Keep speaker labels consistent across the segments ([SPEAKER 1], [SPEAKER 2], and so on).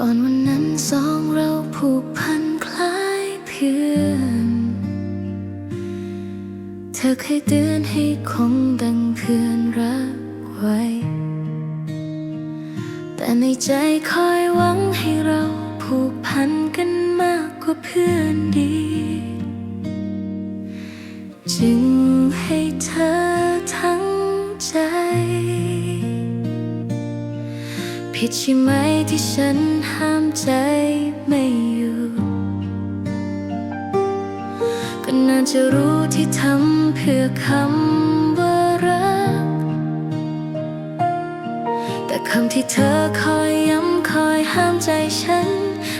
[SPEAKER 1] ก่อนวันนั้นสองเราผูกพันคล้ายเพื่อน เธอเคยเตือนให้คงดังเพื่อนรักไว้ แต่ในใจคอยหวังให้เราผูกพันกันมากกว่าเพื่อนดี จึงให้เธอทั้งใจ ผิดใช่ไหมที่ฉันห้ามใจไม่อยู่ ก็น่าจะรู้ที่ทำเพื่อคำว่ารัก แต่คำที่เธอคอยย้ำคอยห้ามใจฉัน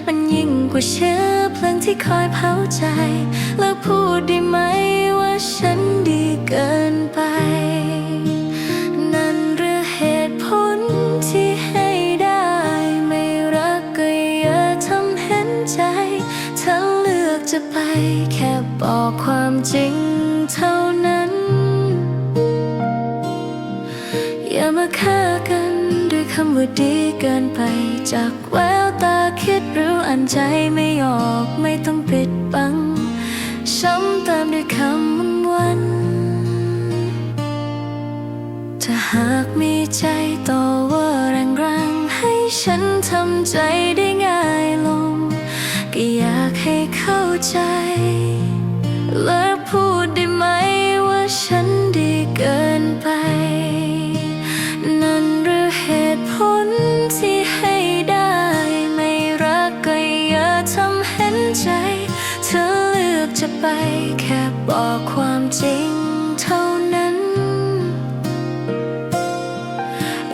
[SPEAKER 1] มันยิ่งกว่าเชื้อเพลิงที่คอยเผาใจ แล้วพูดได้ไหม จะไปแค่บอกความจริงเท่านั้น อย่ามาฆ่ากันด้วยคำว่าดีเกินไป จากแววตาคิดรู้อ่านใจไม่ออกไม่ต้องปิดบังซ้ำเติมด้วยคำวันวันๆถ้าหากมีใจต่อว่าแรงๆให้ฉันทำใจ ใจ และพูดได้ไหมว่าฉันดีเกินไป นั่นหรือเหตุผลที่ให้ได้ ไม่รักก็อย่าทำเห็นใจ เธอเลือกจะไปแค่บอกความจริงเท่านั้น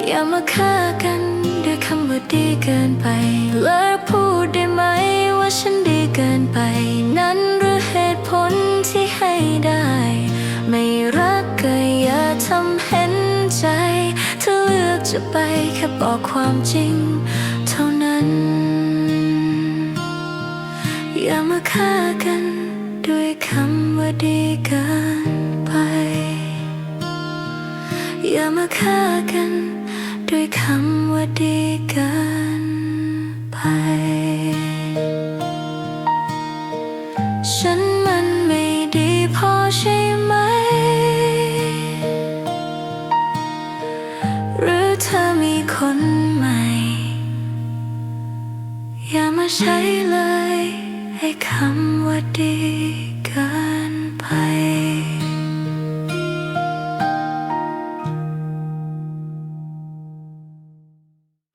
[SPEAKER 1] อย่ามาฆ่ากัน จะไปแค่บอกความจริง เท่านั้น อย่ามาฆ่ากัน ด้วยคำว่าดีเกินไป อย่ามาฆ่ากัน ด้วยคำว่าดี หรือเธอมีคนใหม่ อย่ามาใช้เลย ให้คำว่าดีเกินไป